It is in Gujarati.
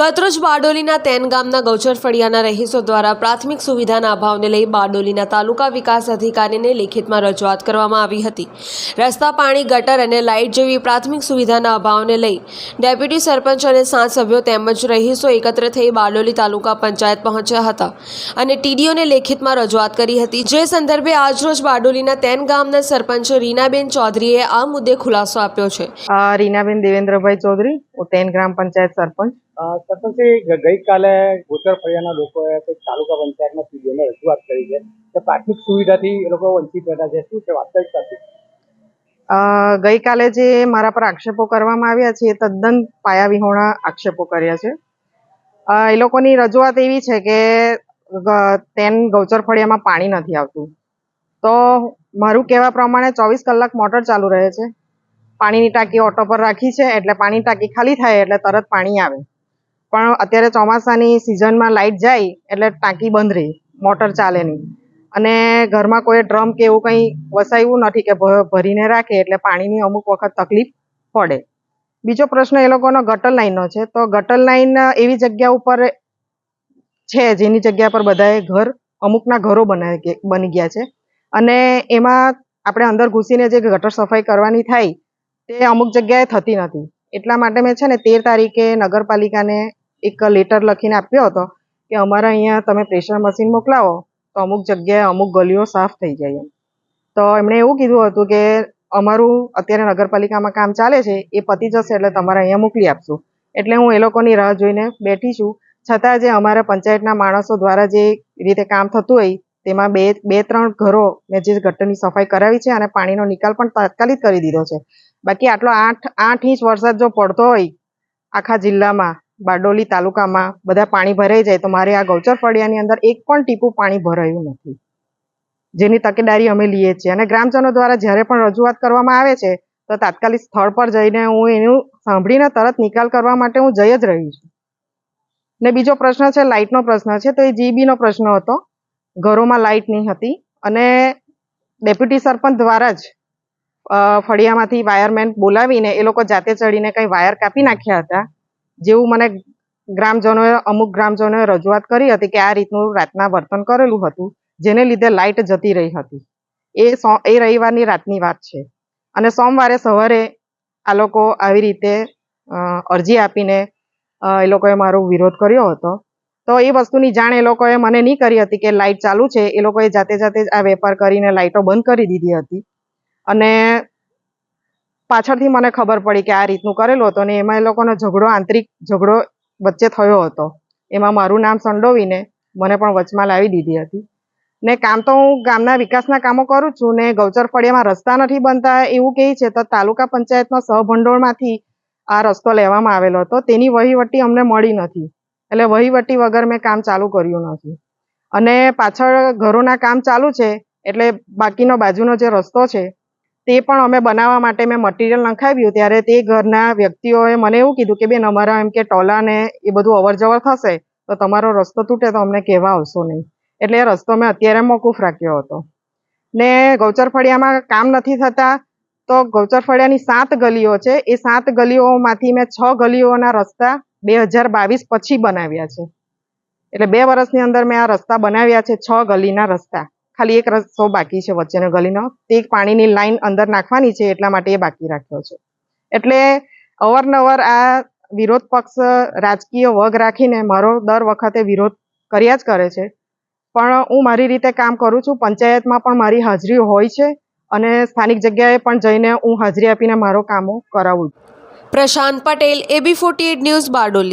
ગતરોજ બારડોલીના તેન ગામના ગૌચર ફળિયાના રહીશો દ્વારા પ્રાથમિક સુવિધાના અભાવને લઈ બારડોલીના તાલુકા વિકાસ અધિકારીને લેખિતમાં રજૂઆત કરવામાં આવી હતી. રસ્તા, પાણી, ગટર અને લાઇટ જેવી પ્રાથમિક સુવિધાના અભાવને લઈ ડેપ્યુટી સરપંચ અને સાત સભ્યો તેમજ રહીશો એકત્ર થઈ બારડોલી તાલુકા પંચાયત પહોંચ્યા હતા અને ટીડીઓને લેખિતમાં રજૂઆત કરી હતી. જે સંદર્ભે આજરોજ બારડોલીના તેન ગામના સરપંચ રીનાબેન ચૌધરીએ આ મુદ્દે ખુલાસો આપ્યો છે. રીનાબેન દેવેન્દ્રભાઈ ચૌધરી, તેન ગ્રામ પંચાયત સરપંચ. ગ- ગઈકાલે ગોચર ફળિયાના લોકોએ તાલુકા પંચાયતમાં સીડીઓને રજૂઆત કરી છે. કે પ્રાથમિક સુવિધાથી એ લોકો વંચિત રહેતા છે. શું છે વાસ્તવિકતા શું? ગઈકાલે જે મારા પર આક્ષેપો કરવામાં આવ્યા છે એ તદ્દન પાયાવિહોણા આક્ષેપો કર્યા છે. એ લોકોની રજૂઆત એવી છે કે તેન ગૌચર ફળિયામાં પાણી નથી આવતું. તો મારું કહેવા પ્રમાણે ચોવીસ કલાક મોટર ચાલુ રહે છે. પાણીની ટાંકી ઓટો પર રાખી છે એટલે પાણી ટાંકી ખાલી થાય એટલે તરત પાણી આવે. પણ અત્યારે ચોમાસાની સિઝનમાં લાઇટ જાય એટલે ટાંકી બંધ રહી, મોટર ચાલે નહીં. અને ઘરમાં કોઈ ડ્રમ કે એવું કંઈ વસાવ્યું નથી કે ભરીને રાખે એટલે પાણીની અમુક વખત તકલીફ પડે. બીજો પ્રશ્ન એ લોકોનો ગટર લાઈનનો છે. તો ગટર લાઇન એવી જગ્યા ઉપર છે જેની જગ્યા પર બધાએ ઘર, અમુકના ઘરો બનાવી બની ગયા છે. અને એમાં આપણે અંદર ઘૂસીને જે ગટર સફાઈ કરવાની થાય, તે અમુક જગ્યાએ થતી નથી. એટલા માટે મેં છે ને તેર તારીખે નગરપાલિકાને એક લેટર લખીને આપ્યો હતો કે અમારા અહીંયા તમે પ્રેશર મશીન મોકલાવો તો અમુક જગ્યાએ અમુક ગલીઓ સાફ થઈ જાય એમ. તો એમણે એવું કીધું હતું કે અમારું અત્યારે નગરપાલિકામાં કામ ચાલે છે, એ પતી જશે એટલે તમારે અહીંયા મોકલી આપશું. એટલે હું એ લોકોની રાહ જોઈને બેઠી છું. છતાં જે અમારા પંચાયતના માણસો દ્વારા જે રીતે કામ થતું હોય, તેમાં બે બે, ત્રણ ઘરો મેં જે ગટરની સફાઈ કરાવી છે અને પાણીનો નિકાલ પણ તાત્કાલિક કરી દીધો છે. બાકી આટલો આઠ આઠ ઇંચ વરસાદ જો પડતો હોય આખા જિલ્લામાં બારડોલી તાલુકામાં બધા પાણી ભરાઈ જાય તો મારે આ ગૌચર ફળિયાની અંદર એક પણ ટીપું પાણી ભરાયું નથી. જેની તકેદારી અમે લઈએ છીએ. અને ગ્રામજનો દ્વારા જ્યારે પણ રજૂઆત કરવામાં આવે છે, તો તાત્કાલિક સ્થળ પર જઈને હું એનું સાંભળીને તરત નિકાલ કરવા માટે હું જઈ જ રહી છું. ને બીજો પ્રશ્ન છે, લાઇટનો પ્રશ્ન છે, તો એ જીબીનો પ્રશ્ન હતો. ઘરોમાં લાઇટ નહીં હતી અને ડેપ્યુટી સરપંચ દ્વારા જ ફળિયામાંથી વાયરમેન બોલાવીને એ લોકો જાતે ચડીને કંઈ વાયર કાપી નાખ્યા હતા. જેવું મને ગ્રામજનોએ, અમુક ગ્રામજનોએ રજૂઆત કરી હતી કે આ રીતનું રાતના વર્તન કરેલું હતું, જેને લીધે લાઇટ જતી રહી હતી. એ એ રવિવારની રાતની વાત છે. અને સોમવારે સવારે આ લોકો આવી રીતે અરજી આપીને એ લોકોએ મારો વિરોધ કર્યો હતો. તો એ વસ્તુની જાણ એ લોકોએ મને નહીં કરી હતી કે લાઇટ ચાલુ છે. એ લોકોએ જાતે જાતે આ વેપાર કરીને લાઇટો બંધ કરી દીધી હતી. અને પાછળથી મને ખબર પડી કે આ રીતનું કરેલું હતું અને એમાં એ લોકોનો ઝઘડો, આંતરિક ઝઘડો વચ્ચે થયો હતો. એમાં મારું નામ સંડોવીને મને પણ વચમાં લાવી દીધી હતી. ને કામ તો હું ગામના વિકાસના કામો કરું છું ને ગૌચર ફળિયામાં રસ્તા નથી બનતા એવું કહે છે તો તાલુકા પંચાયતના સહભંડોળમાંથી આ રસ્તો લેવામાં આવેલો હતો. તેની વહીવટી અમને મળી નથી. એટલે વહીવટી વગર મેં કામ ચાલુ કર્યું નથી. અને પાછળ ઘરોના કામ ચાલુ છે એટલે બાકીનો બાજુનો જે રસ્તો છે તે પણ અમે બનાવવા માટે મેં મટીરિયલ નખાવ્યું. ત્યારે તે ઘરના વ્યક્તિઓએ મને એવું કીધું કે, બેન, અમારા એમ કે ટોલા ને એ બધું અવર જવર થશે, તો તમારો રસ્તો તૂટે તો અમને કહેવા આવશો નહીં. એટલે એ રસ્તો મેં અત્યારે મોકૂફ રાખ્યો હતો. ને ગૌચર ફળિયામાં કામ નથી થતા, તો ગૌચર ફળિયાની સાત ગલીઓ છે. એ સાત ગલીઓમાંથી મેં છ ગલીઓના રસ્તા બે હજાર બાવીસ પછી બનાવ્યા છે. એટલે બે વર્ષની અંદર મેં આ રસ્તા બનાવ્યા છે, છ ગલીના રસ્તા. ખાલી એક રસ્તો બાકી છે વચ્ચેનો ગલીનો. તે પાણીની લાઈન અંદર નાખવાની છે, એટલા માટે એ બાકી રાખ્યો છે. એટલે અવારનવાર આ વિરોધ પક્ષ રાજકીય વગ રાખીને મારો દર વખતે વિરોધ કર્યા જ કરે છે. પણ હું મારી રીતે કામ કરું છું, પંચાયતમાં પણ મારી હાજરી હોય છે અને સ્થાનિક જગ્યાએ પણ જઈને હું હાજરી આપીને મારો કામો કરાવું છું. Prashant Patel, AB forty news Bardoli.